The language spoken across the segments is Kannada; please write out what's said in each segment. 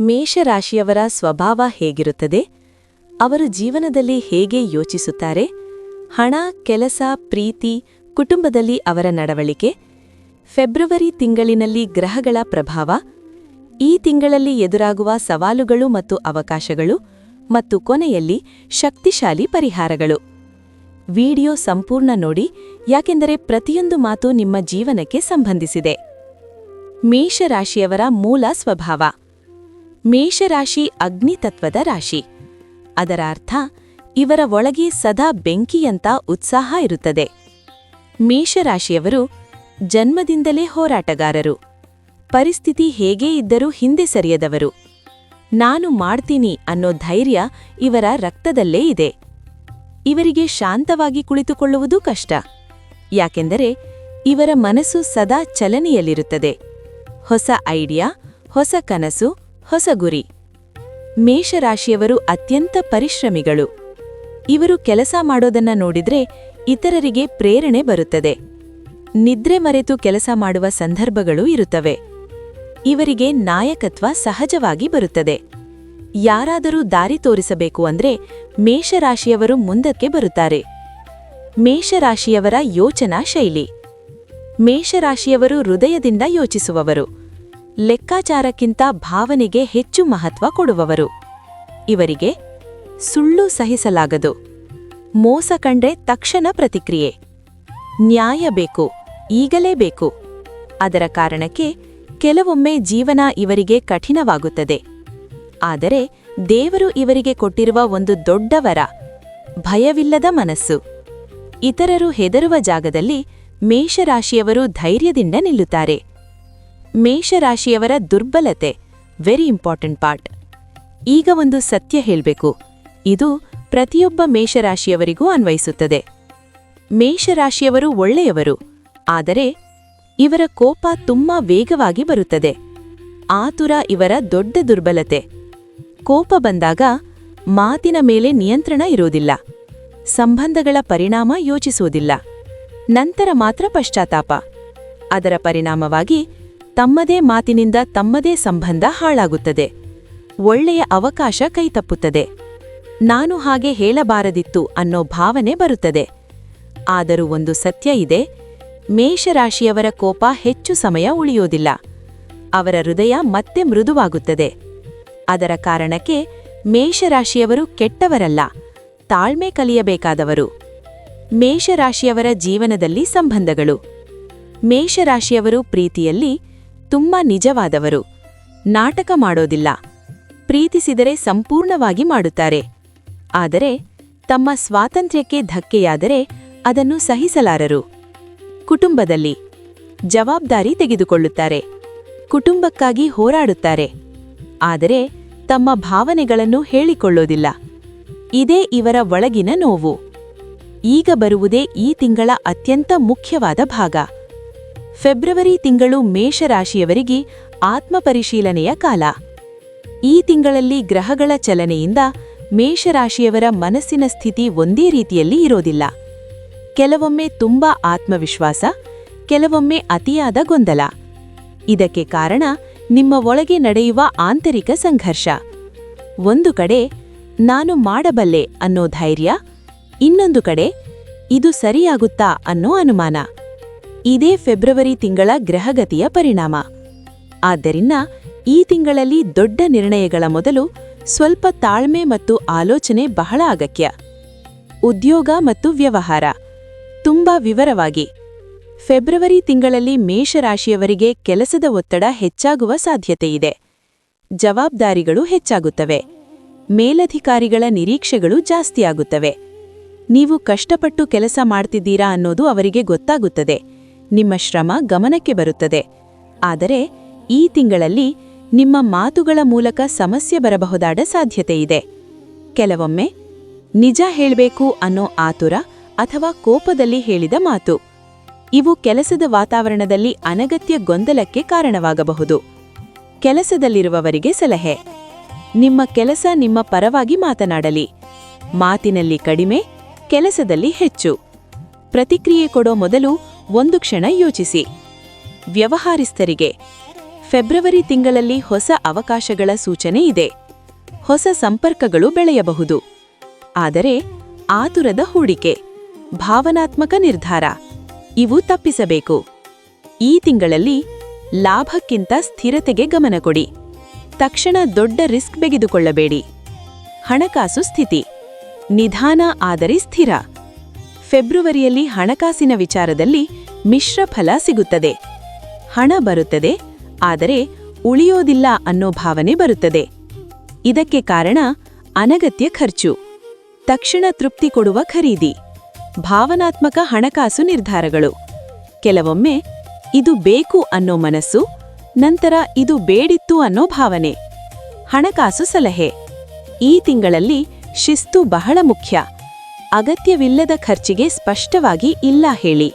ಮೇಷರಾಶಿಯವರ ಸ್ವಭಾವ ಹೇಗಿರುತ್ತದೆ? ಅವರು ಜೀವನದಲ್ಲಿ ಹೇಗೆ ಯೋಚಿಸುತ್ತಾರೆ? ಹಣ, ಕೆಲಸ, ಪ್ರೀತಿ, ಕುಟುಂಬದಲ್ಲಿ ಅವರ ನಡವಳಿಕೆ, ಫೆಬ್ರವರಿ ತಿಂಗಳಿನಲ್ಲಿ ಗ್ರಹಗಳ ಪ್ರಭಾವ, ಈ ತಿಂಗಳಲ್ಲಿ ಎದುರಾಗುವ ಸವಾಲುಗಳು ಮತ್ತು ಅವಕಾಶಗಳು, ಮತ್ತು ಕೊನೆಯಲ್ಲಿ ಶಕ್ತಿಶಾಲಿ ಪರಿಹಾರಗಳು. ವಿಡಿಯೋ ಸಂಪೂರ್ಣ ನೋಡಿ, ಯಾಕೆಂದರೆ ಪ್ರತಿಯೊಂದು ಮಾತು ನಿಮ್ಮ ಜೀವನಕ್ಕೆ ಸಂಬಂಧಿಸಿದೆ. ಮೇಷರಾಶಿಯವರ ಮೂಲ ಸ್ವಭಾವ. ಮೇಷರಾಶಿ ಅಗ್ನಿತತ್ವದ ರಾಶಿ. ಅದರ ಅರ್ಥ, ಇವರ ಒಳಗೆ ಸದಾ ಬೆಂಕಿಯಂತ ಉತ್ಸಾಹ ಇರುತ್ತದೆ. ಮೇಷರಾಶಿಯವರು ಜನ್ಮದಿಂದಲೇ ಹೋರಾಟಗಾರರು. ಪರಿಸ್ಥಿತಿ ಹೇಗೇ ಇದ್ದರೂ ಹಿಂದೆ ಸರಿಯದವರು. ನಾನು ಮಾಡ್ತೀನಿ ಅನ್ನೋ ಧೈರ್ಯ ಇವರ ರಕ್ತದಲ್ಲೇ ಇದೆ. ಇವರಿಗೆ ಶಾಂತವಾಗಿ ಕುಳಿತುಕೊಳ್ಳುವುದು ಕಷ್ಟ. ಯಾಕೆಂದರೆ, ಇವರ ಮನಸ್ಸು ಸದಾ ಚಲನೆಯಲ್ಲಿರುತ್ತದೆ. ಹೊಸ ಐಡಿಯಾ, ಹೊಸ ಕನಸು ಹೊಸ ಗುರಿ. ಮೇಷರಾಶಿಯವರು ಅತ್ಯಂತ ಪರಿಶ್ರಮಿಗಳು. ಇವರು ಕೆಲಸ ಮಾಡೋದನ್ನ ನೋಡಿದ್ರೆ ಇತರರಿಗೆ ಪ್ರೇರಣೆ ಬರುತ್ತದೆ. ನಿದ್ರೆ ಮರೆತು ಕೆಲಸ ಮಾಡುವ ಸಂದರ್ಭಗಳು ಇರುತ್ತವೆ. ಇವರಿಗೆ ನಾಯಕತ್ವ ಸಹಜವಾಗಿ ಬರುತ್ತದೆ. ಯಾರಾದರೂ ದಾರಿ ತೋರಿಸಬೇಕು ಅಂದ್ರೆ ಮೇಷರಾಶಿಯವರು ಮುಂದಕ್ಕೆ ಬರುತ್ತಾರೆ. ಮೇಷರಾಶಿಯವರ ಯೋಚನಾ ಶೈಲಿ. ಮೇಷರಾಶಿಯವರು ಹೃದಯದಿಂದ ಯೋಚಿಸುವವರು. ಲೆಕ್ಕಾಚಾರಕ್ಕಿಂತ ಭಾವನೆಗೆ ಹೆಚ್ಚು ಮಹತ್ವ ಕೊಡುವವರು. ಇವರಿಗೆ ಸುಳ್ಳು ಸಹಿಸಲಾಗದು. ಮೋಸ ಕಂಡ್ರೆ ತಕ್ಷಣ ಪ್ರತಿಕ್ರಿಯೆ. ನ್ಯಾಯ ಬೇಕು, ಈಗಲೇ ಬೇಕು. ಅದರ ಕಾರಣಕ್ಕೆ ಕೆಲವೊಮ್ಮೆ ಜೀವನ ಇವರಿಗೆ ಕಠಿಣವಾಗುತ್ತದೆ. ಆದರೆ ದೇವರು ಇವರಿಗೆ ಕೊಟ್ಟಿರುವ ಒಂದು ದೊಡ್ಡ ವರ, ಭಯವಿಲ್ಲದ ಮನಸ್ಸು. ಇತರರು ಹೆದರುವ ಜಾಗದಲ್ಲಿ ಮೇಷರಾಶಿಯವರು ಧೈರ್ಯದಿಂದ ನಿಲ್ಲುತ್ತಾರೆ. ಮೇಷರಾಶಿಯವರ ದುರ್ಬಲತೆ. ವೆರಿ ಇಂಪಾರ್ಟೆಂಟ್ ಪಾರ್ಟ್ ಈಗ ಒಂದು ಸತ್ಯ ಹೇಳಬೇಕು. ಇದು ಪ್ರತಿಯೊಬ್ಬ ಮೇಷರಾಶಿಯವರಿಗೂ ಅನ್ವಯಿಸುತ್ತದೆ. ಮೇಷರಾಶಿಯವರು ಒಳ್ಳೆಯವರು. ಆದರೆ ಇವರ ಕೋಪ ತುಂಬಾ ವೇಗವಾಗಿ ಬರುತ್ತದೆ. ಆತುರ ಇವರ ದೊಡ್ಡ ದುರ್ಬಲತೆ. ಕೋಪ ಬಂದಾಗ ಮಾತಿನ ಮೇಲೆ ನಿಯಂತ್ರಣ ಇರುವುದಿಲ್ಲ. ಸಂಬಂಧಗಳ ಪರಿಣಾಮ ಯೋಚಿಸುವುದಿಲ್ಲ. ನಂತರ ಮಾತ್ರ ಪಶ್ಚಾತ್ತಾಪ. ಅದರ ಪರಿಣಾಮವಾಗಿ ತಮ್ಮದೇ ಮಾತಿನಿಂದ ತಮ್ಮದೇ ಸಂಬಂಧ ಹಾಳಾಗುತ್ತದೆ. ಒಳ್ಳೆಯ ಅವಕಾಶ ಕೈತಪ್ಪುತ್ತದೆ. ನಾನು ಹಾಗೆ ಹೇಳಬಾರದಿತ್ತು ಅನ್ನೋ ಭಾವನೆ ಬರುತ್ತದೆ. ಆದರೂ ಒಂದು ಸತ್ಯ ಇದೆ. ಮೇಷರಾಶಿಯವರ ಕೋಪ ಹೆಚ್ಚು ಸಮಯ ಉಳಿಯೋದಿಲ್ಲ. ಅವರ ಹೃದಯ ಮತ್ತೆ ಮೃದುವಾಗುತ್ತದೆ. ಅದರ ಕಾರಣಕ್ಕೆ ಮೇಷರಾಶಿಯವರು ಕೆಟ್ಟವರಲ್ಲ. ತಾಳ್ಮೆ ಕಲಿಯಬೇಕಾದವರು. ಮೇಷರಾಶಿಯವರ ಜೀವನದಲ್ಲಿ ಸಂಬಂಧಗಳು. ಮೇಷರಾಶಿಯವರು ಪ್ರೀತಿಯಲ್ಲಿ ತುಂಬಾ ನಿಜವಾದವರು. ನಾಟಕ ಮಾಡೋದಿಲ್ಲ. ಪ್ರೀತಿಸಿದರೆ ಸಂಪೂರ್ಣವಾಗಿ ಮಾಡುತ್ತಾರೆ. ಆದರೆ, ತಮ್ಮ ಸ್ವಾತಂತ್ರ್ಯಕ್ಕೆ ಧಕ್ಕೆಯಾದರೆ ಅದನ್ನು ಸಹಿಸಲಾರರು. ಕುಟುಂಬದಲ್ಲಿ ಜವಾಬ್ದಾರಿ ತೆಗೆದುಕೊಳ್ಳುತ್ತಾರೆ. ಕುಟುಂಬಕ್ಕಾಗಿ ಹೋರಾಡುತ್ತಾರೆ. ಆದರೆ, ತಮ್ಮ ಭಾವನೆಗಳನ್ನು ಹೇಳಿಕೊಳ್ಳೋದಿಲ್ಲ. ಇದೇ ಇವರ ಒಳಗಿನ ನೋವು. ಈಗ ಬರುವುದೇ ಈ ತಿಂಗಳ ಅತ್ಯಂತ ಮುಖ್ಯವಾದ ಭಾಗ. ಫೆಬ್ರವರಿ ತಿಂಗಳು ಮೇಷರಾಶಿಯವರಿಗೆ ಆತ್ಮಪರಿಶೀಲನೆಯ ಕಾಲ. ಈ ತಿಂಗಳಲ್ಲಿ ಗ್ರಹಗಳ ಚಲನೆಯಿಂದ ಮೇಷರಾಶಿಯವರ ಮನಸ್ಸಿನ ಸ್ಥಿತಿ ಒಂದೇ ರೀತಿಯಲ್ಲಿ ಇರೋದಿಲ್ಲ. ಕೆಲವೊಮ್ಮೆ ತುಂಬಾ ಆತ್ಮವಿಶ್ವಾಸ, ಕೆಲವೊಮ್ಮೆ ಅತಿಯಾದ ಗೊಂದಲ. ಇದಕ್ಕೆ ಕಾರಣ ನಿಮ್ಮ ಒಳಗೆ ನಡೆಯುವ ಆಂತರಿಕ ಸಂಘರ್ಷ. ಒಂದು ಕಡೆ, ನಾನು ಮಾಡಬಲ್ಲೆ ಅನ್ನೋ ಧೈರ್ಯ, ಇನ್ನೊಂದು ಕಡೆ, ಇದು ಸರಿಯಾಗುತ್ತಾ ಅನ್ನೋ ಅನುಮಾನ. ಇದೇ ಫೆಬ್ರವರಿ ತಿಂಗಳ ಗ್ರಹಗತಿಯ ಪರಿಣಾಮ. ಆದ್ದರಿಂದ ಈ ತಿಂಗಳಲ್ಲಿ ದೊಡ್ಡ ನಿರ್ಣಯಗಳ ಮೊದಲು ಸ್ವಲ್ಪ ತಾಳ್ಮೆ ಮತ್ತು ಆಲೋಚನೆ ಬಹಳ ಅಗತ್ಯ. ಉದ್ಯೋಗ ಮತ್ತು ವ್ಯವಹಾರ. ತುಂಬಾ ವಿವರವಾಗಿ, ಫೆಬ್ರವರಿ ತಿಂಗಳಲ್ಲಿ ಮೇಷರಾಶಿಯವರಿಗೆ ಕೆಲಸದ ಒತ್ತಡ ಹೆಚ್ಚಾಗುವ ಸಾಧ್ಯತೆಯಿದೆ. ಜವಾಬ್ದಾರಿಗಳು ಹೆಚ್ಚಾಗುತ್ತವೆ. ಮೇಲಧಿಕಾರಿಗಳ ನಿರೀಕ್ಷೆಗಳು ಜಾಸ್ತಿಯಾಗುತ್ತವೆ. ನೀವು ಕಷ್ಟಪಟ್ಟು ಕೆಲಸ ಮಾಡ್ತಿದ್ದೀರಾ ಅನ್ನೋದು ಅವರಿಗೆ ಗೊತ್ತಾಗುತ್ತದೆ. ನಿಮ್ಮ ಶ್ರಮ ಗಮನಕ್ಕೆ ಬರುತ್ತದೆ. ಆದರೆ ಈ ತಿಂಗಳಲ್ಲಿ ನಿಮ್ಮ ಮಾತುಗಳ ಮೂಲಕ ಸಮಸ್ಯೆ ಬರಬಹುದಾದ ಸಾಧ್ಯತೆಯಿದೆ. ಕೆಲವೊಮ್ಮೆ ನಿಜ ಹೇಳಬೇಕು ಅನ್ನೋ ಆತುರ ಅಥವಾ ಕೋಪದಲ್ಲಿ ಹೇಳಿದ ಮಾತು. ಇವು ಕೆಲಸದ ವಾತಾವರಣದಲ್ಲಿ ಅನಗತ್ಯ ಗೊಂದಲಕ್ಕೆ ಕಾರಣವಾಗಬಹುದು. ಕೆಲಸದಲ್ಲಿರುವವರಿಗೆ ಸಲಹೆ. ನಿಮ್ಮ ಕೆಲಸ ನಿಮ್ಮ ಪರವಾಗಿ ಮಾತನಾಡಲಿ. ಮಾತಿನಲ್ಲಿ ಕಡಿಮೆ, ಕೆಲಸದಲ್ಲಿ ಹೆಚ್ಚು. ಪ್ರತಿಕ್ರಿಯೆ ಕೊಡೋ ಮೊದಲು ಒಂದು ಕ್ಷಣ ಯೋಚಿಸಿ. ವ್ಯವಹಾರಿಸ್ಥರಿಗೆ ಫೆಬ್ರವರಿ ತಿಂಗಳಲ್ಲಿ ಹೊಸ ಅವಕಾಶಗಳ ಸೂಚನೆ ಇದೆ. ಹೊಸ ಸಂಪರ್ಕಗಳು ಬೆಳೆಯಬಹುದು. ಆದರೆ ಆತುರದ ಹೂಡಿಕೆ, ಭಾವನಾತ್ಮಕ ನಿರ್ಧಾರ, ಇವು ತಪ್ಪಿಸಬೇಕು. ಈ ತಿಂಗಳಲ್ಲಿ ಲಾಭಕ್ಕಿಂತ ಸ್ಥಿರತೆಗೆ ಗಮನ ಕೊಡಿ. ತಕ್ಷಣ ದೊಡ್ಡ ರಿಸ್ಕ್ ಬೆಗೆದುಕೊಳ್ಳಬೇಡಿ ಹಣಕಾಸು ಸ್ಥಿತಿ, ನಿಧಾನ ಆದರೆ ಸ್ಥಿರ. ಫೆಬ್ರವರಿಯಲ್ಲಿ ಹಣಕಾಸಿನ ವಿಚಾರದಲ್ಲಿ ಮಿಶ್ರ ಫಲ ಸಿಗುತ್ತದೆ. ಹಣ ಬರುತ್ತದೆ, ಆದರೆ ಉಳಿಯೋದಿಲ್ಲ ಅನ್ನೋ ಭಾವನೆ ಬರುತ್ತದೆ. ಇದಕ್ಕೆ ಕಾರಣ ಅನಗತ್ಯ ಖರ್ಚು. ತಕ್ಷಣ ತೃಪ್ತಿ ಕೊಡುವ ಖರೀದಿ. ಭಾವನಾತ್ಮಕ ಹಣಕಾಸು ನಿರ್ಧಾರಗಳು. ಕೆಲವೊಮ್ಮೆ ಇದು ಬೇಕು ಅನ್ನೋ ಮನಸ್ಸು, ನಂತರ ಇದು ಬೇಡಿತ್ತು ಅನ್ನೋ ಭಾವನೆ. ಹಣಕಾಸು ಸಲಹೆ. ಈ ತಿಂಗಳಲ್ಲಿ ಶಿಸ್ತು ಬಹಳ ಮುಖ್ಯ. ಅಗತ್ಯವಿಲ್ಲದ ಖರ್ಚಿಗೆ ಸ್ಪಷ್ಟವಾಗಿ ಇಲ್ಲ ಹೇಳಿ.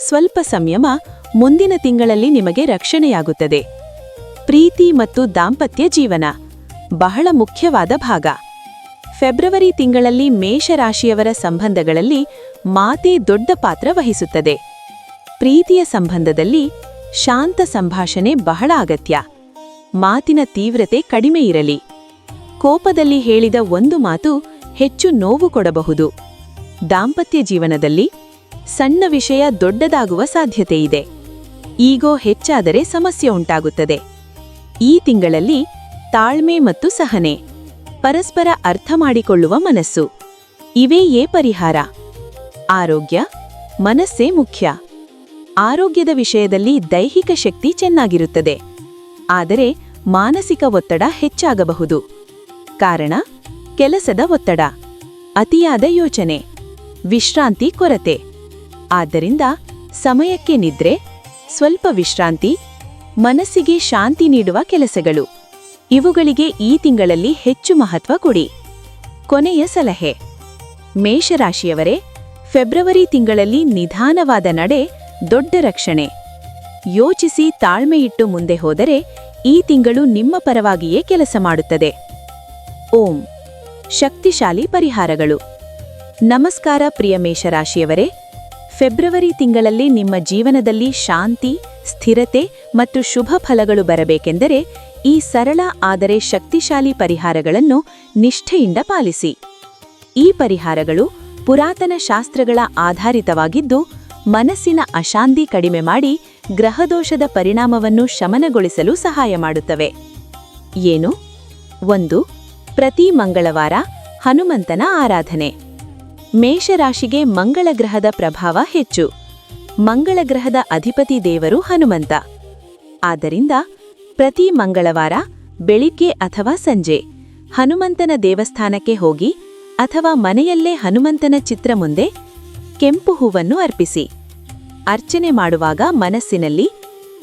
ಸ್ವಲ್ಪ ಸಂಯಮ ಮುಂದಿನ ತಿಂಗಳಲ್ಲಿ ನಿಮಗೆ ರಕ್ಷಣೆಯಾಗುತ್ತದೆ. ಪ್ರೀತಿ ಮತ್ತು ದಾಂಪತ್ಯ ಜೀವನ, ಬಹಳ ಮುಖ್ಯವಾದ ಭಾಗ. ಫೆಬ್ರವರಿ ತಿಂಗಳಲ್ಲಿ ಮೇಷರಾಶಿಯವರ ಸಂಬಂಧಗಳಲ್ಲಿ ಮಾತೆ ದೊಡ್ಡ ಪಾತ್ರ ವಹಿಸುತ್ತದೆ. ಪ್ರೀತಿಯ ಸಂಬಂಧದಲ್ಲಿ ಶಾಂತ ಸಂಭಾಷಣೆ ಬಹಳ ಅಗತ್ಯ. ಮಾತಿನ ತೀವ್ರತೆ ಕಡಿಮೆ ಇರಲಿ. ಕೋಪದಲ್ಲಿ ಹೇಳಿದ ಒಂದು ಮಾತು ಹೆಚ್ಚು ನೋವು ಕೊಡಬಹುದು. ದಾಂಪತ್ಯ ಜೀವನದಲ್ಲಿ ಸಣ್ಣ ವಿಷಯ ದೊಡ್ಡದಾಗುವ ಸಾಧ್ಯತೆ ಇದೆ ಈಗೋ ಹೆಚ್ಚಾದರೆ ಸಮಸ್ಯೆ ಉಂಟಾಗುತ್ತದೆ. ಈ ತಿಂಗಳಲ್ಲಿ ತಾಳ್ಮೆ ಮತ್ತು ಸಹನೆ, ಪರಸ್ಪರ ಅರ್ಥ ಮಾಡಿಕೊಳ್ಳುವ ಮನಸ್ಸು, ಇವೇ ಏ ಪರಿಹಾರ? ಆರೋಗ್ಯ, ಮನಸ್ಸೇ ಮುಖ್ಯ. ಆರೋಗ್ಯದ ವಿಷಯದಲ್ಲಿ ದೈಹಿಕ ಶಕ್ತಿ ಚೆನ್ನಾಗಿರುತ್ತದೆ. ಆದರೆ ಮಾನಸಿಕ ಒತ್ತಡ ಹೆಚ್ಚಾಗಬಹುದು. ಕಾರಣ, ಕೆಲಸದ ಒತ್ತಡ, ಅತಿಯಾದ ಯೋಚನೆ, ವಿಶ್ರಾಂತಿ ಕೊರತೆ. ಆದ್ದರಿಂದ ಸಮಯಕ್ಕೆ ನಿದ್ರೆ, ಸ್ವಲ್ಪ ವಿಶ್ರಾಂತಿ, ಮನಸ್ಸಿಗೆ ಶಾಂತಿ ನೀಡುವ ಕೆಲಸಗಳು. ಇವುಗಳಿಗೆ ಈ ತಿಂಗಳಲ್ಲಿ ಹೆಚ್ಚು ಮಹತ್ವ ಕೊಡಿ. ಕೊನೆಯ ಸಲಹೆ. ಮೇಷರಾಶಿಯವರೇ, ಫೆಬ್ರವರಿ ತಿಂಗಳಲ್ಲಿ ನಿಧಾನವಾದ ನಡೆ, ದೊಡ್ಡ ರಕ್ಷಣೆ. ಯೋಚಿಸಿ ತಾಳ್ಮೆಯಿಟ್ಟು ಮುಂದೆ ಹೋದರೆ ಈ ತಿಂಗಳು ನಿಮ್ಮ ಪರವಾಗಿಯೇ ಕೆಲಸ ಮಾಡುತ್ತದೆ. ಓಂ. ಶಕ್ತಿಶಾಲಿ ಪರಿಹಾರಗಳು. ನಮಸ್ಕಾರ ಪ್ರಿಯ ಮೇಷರಾಶಿಯವರೇ. ಫೆಬ್ರವರಿ ತಿಂಗಳಲ್ಲಿ ನಿಮ್ಮ ಜೀವನದಲ್ಲಿ ಶಾಂತಿ, ಸ್ಥಿರತೆ ಮತ್ತು ಶುಭ ಫಲಗಳು ಬರಬೇಕೆಂದರೆ ಈ ಸರಳ ಆದರೆ ಶಕ್ತಿಶಾಲಿ ಪರಿಹಾರಗಳನ್ನು ನಿಷ್ಠೆಯಿಂದ ಪಾಲಿಸಿ. ಈ ಪರಿಹಾರಗಳು ಪುರಾತನ ಶಾಸ್ತ್ರಗಳ ಆಧಾರಿತವಾಗಿದ್ದು, ಮನಸ್ಸಿನ ಅಶಾಂತಿ ಕಡಿಮೆ ಮಾಡಿ ಗ್ರಹದೋಷದ ಪರಿಣಾಮವನ್ನು ಶಮನಗೊಳಿಸಲು ಸಹಾಯ ಮಾಡುತ್ತವೆ. ಏನು? ಒಂದು, ಪ್ರತಿ ಮಂಗಳವಾರ ಹನುಮಂತನ ಆರಾಧನೆ. ಮೇಷರಾಶಿಗೆ ಮಂಗಳ ಗ್ರಹದ ಪ್ರಭಾವ ಹೆಚ್ಚು. ಮಂಗಳ ಗ್ರಹದ ಅಧಿಪತಿ ದೇವರು ಹನುಮಂತ. ಆದ್ದರಿಂದ ಪ್ರತಿ ಮಂಗಳವಾರ ಬೆಳಿಗ್ಗೆ ಅಥವಾ ಸಂಜೆ ಹನುಮಂತನ ದೇವಸ್ಥಾನಕ್ಕೆ ಹೋಗಿ ಅಥವಾ ಮನೆಯಲ್ಲೇ ಹನುಮಂತನ ಚಿತ್ರ ಮುಂದೆ ಕೆಂಪು ಹೂವನ್ನು ಅರ್ಪಿಸಿ. ಅರ್ಚನೆ ಮಾಡುವಾಗ ಮನಸ್ಸಿನಲ್ಲಿ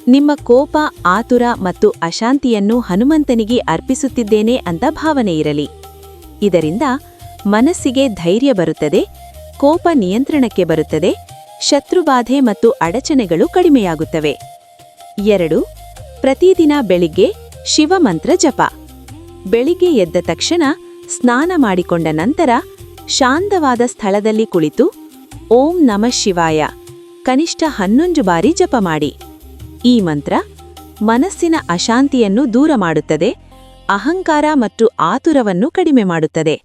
ನಿಮ್ಮ ಕೋಪ, ಆತುರ ಮತ್ತು ಅಶಾಂತಿಯನ್ನು ಹನುಮಂತನಿಗೆ ಅರ್ಪಿಸುತ್ತಿದ್ದೇನೆ ಅಂತ ಭಾವನೆ ಇರಲಿ. ಇದರಿಂದ ಮನಸ್ಸಿಗೆ ಧೈರ್ಯ ಬರುತ್ತದೆ, ಕೋಪ ನಿಯಂತ್ರಣಕ್ಕೆ ಬರುತ್ತದೆ, ಶತ್ರುಬಾಧೆ ಮತ್ತು ಅಡಚಣೆಗಳು ಕಡಿಮೆಯಾಗುತ್ತವೆ. ಎರಡು, ಪ್ರತಿದಿನ ಬೆಳಿಗ್ಗೆ ಶಿವಮಂತ್ರ ಜಪ. ಬೆಳಿಗ್ಗೆ ಎದ್ದ ತಕ್ಷಣ ಸ್ನಾನ ಮಾಡಿಕೊಂಡ ನಂತರ ಶಾಂತವಾದ ಸ್ಥಳದಲ್ಲಿ ಕುಳಿತು ಓಂ ನಮ ಶಿವಾಯ, ಕನಿಷ್ಠ ಹನ್ನೊಂದು ಬಾರಿ ಜಪ ಮಾಡಿ. ಈ ಮಂತ್ರ ಮನಸ್ಸಿನ ಅಶಾಂತಿಯನ್ನು ದೂರ ಮಾಡುತ್ತದೆ, ಅಹಂಕಾರ ಮತ್ತು ಆತುರವನ್ನು ಕಡಿಮೆ ಮಾಡುತ್ತದೆ.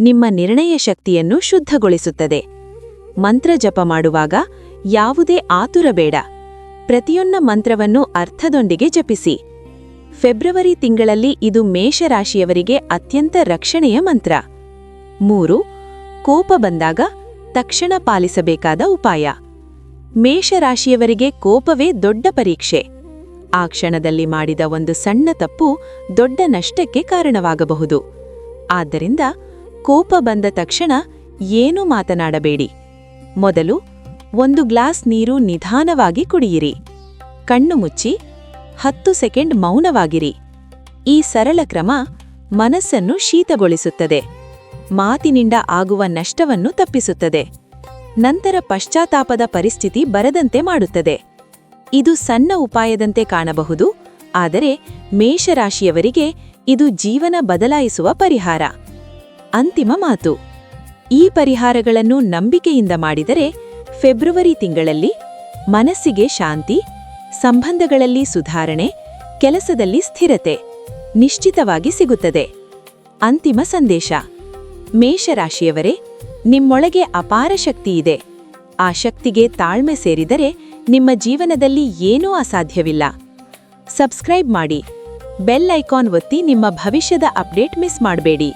ನಿಮ್ಮ ನಿರ್ಣಯ ಶಕ್ತಿಯನ್ನು ಶುದ್ಧಗೊಳಿಸುತ್ತದೆ. ಮಂತ್ರ ಜಪ ಮಾಡುವಾಗ ಯಾವುದೇ ಆತುರ ಬೇಡ. ಪ್ರತಿಯೊಂದ ಮಂತ್ರವನ್ನು ಅರ್ಥದೊಂದಿಗೆ ಜಪಿಸಿ. ಫೆಬ್ರವರಿ ತಿಂಗಳಲ್ಲಿ ಇದು ಮೇಷರಾಶಿಯವರಿಗೆ ಅತ್ಯಂತ ರಕ್ಷಣೆಯ ಮಂತ್ರ. ಮೂರು, ಕೋಪ ಬಂದಾಗ ತಕ್ಷಣ ಪಾಲಿಸಬೇಕಾದ ಉಪಾಯ. ಮೇಷರಾಶಿಯವರಿಗೆ ಕೋಪವೇ ದೊಡ್ಡ ಪರೀಕ್ಷೆ. ಆ ಕ್ಷಣದಲ್ಲಿ ಮಾಡಿದ ಒಂದು ಸಣ್ಣ ತಪ್ಪು ದೊಡ್ಡ ನಷ್ಟಕ್ಕೆ ಕಾರಣವಾಗಬಹುದು. ಆದ್ದರಿಂದ ಕೋಪ ಬಂದ ತಕ್ಷಣ ಏನೂ ಮಾತನಾಡಬೇಡಿ. ಮೊದಲು ಒಂದು ಗ್ಲಾಸ್ ನೀರು ನಿಧಾನವಾಗಿ ಕುಡಿಯಿರಿ. ಕಣ್ಣು ಮುಚ್ಚಿ ಹತ್ತು ಸೆಕೆಂಡ್ ಮೌನವಾಗಿರಿ. ಈ ಸರಳ ಕ್ರಮ ಮನಸ್ಸನ್ನು ಶೀತಗೊಳಿಸುತ್ತದೆ. ಮಾತಿನಿಂದ ಆಗುವ ನಷ್ಟವನ್ನು ತಪ್ಪಿಸುತ್ತದೆ. ನಂತರ ಪಶ್ಚಾತ್ತಾಪದ ಪರಿಸ್ಥಿತಿ ಬರದಂತೆ ಮಾಡುತ್ತದೆ. ಇದು ಸಣ್ಣ ಉಪಾಯದಂತೆ ಕಾಣಬಹುದು, ಆದರೆ ಮೇಷರಾಶಿಯವರಿಗೆ ಇದು ಜೀವನ ಬದಲಾಯಿಸುವ ಪರಿಹಾರ. ಅಂತಿಮ ಮಾತು. ಈ ಪರಿಹಾರಗಳನ್ನು ನಂಬಿಕೆಯಿಂದ ಮಾಡಿದರೆ ಫೆಬ್ರವರಿ ತಿಂಗಳಲ್ಲಿ ಮನಸ್ಸಿಗೆ ಶಾಂತಿ, ಸಂಬಂಧಗಳಲ್ಲಿ ಸುಧಾರಣೆ, ಕೆಲಸದಲ್ಲಿ ಸ್ಥಿರತೆ ನಿಶ್ಚಿತವಾಗಿ ಸಿಗುತ್ತದೆ. ಅಂತಿಮ ಸಂದೇಶ. ಮೇಷರಾಶಿಯವರೇ, ನಿಮ್ಮೊಳಗೆ ಅಪಾರ ಶಕ್ತಿ ಇದೆ. ಆ ಶಕ್ತಿಗೆ ತಾಳ್ಮೆ ಸೇರಿದರೆ ನಿಮ್ಮ ಜೀವನದಲ್ಲಿ ಏನೂ ಅಸಾಧ್ಯವಿಲ್ಲ. ಸಬ್ಸ್ಕ್ರೈಬ್ ಮಾಡಿ. ಬೆಲ್ ಐಕಾನ್ ಒತ್ತಿ ನಿಮ್ಮ ಭವಿಷ್ಯದ ಅಪ್ಡೇಟ್ ಮಿಸ್ ಮಾಡಬೇಡಿ.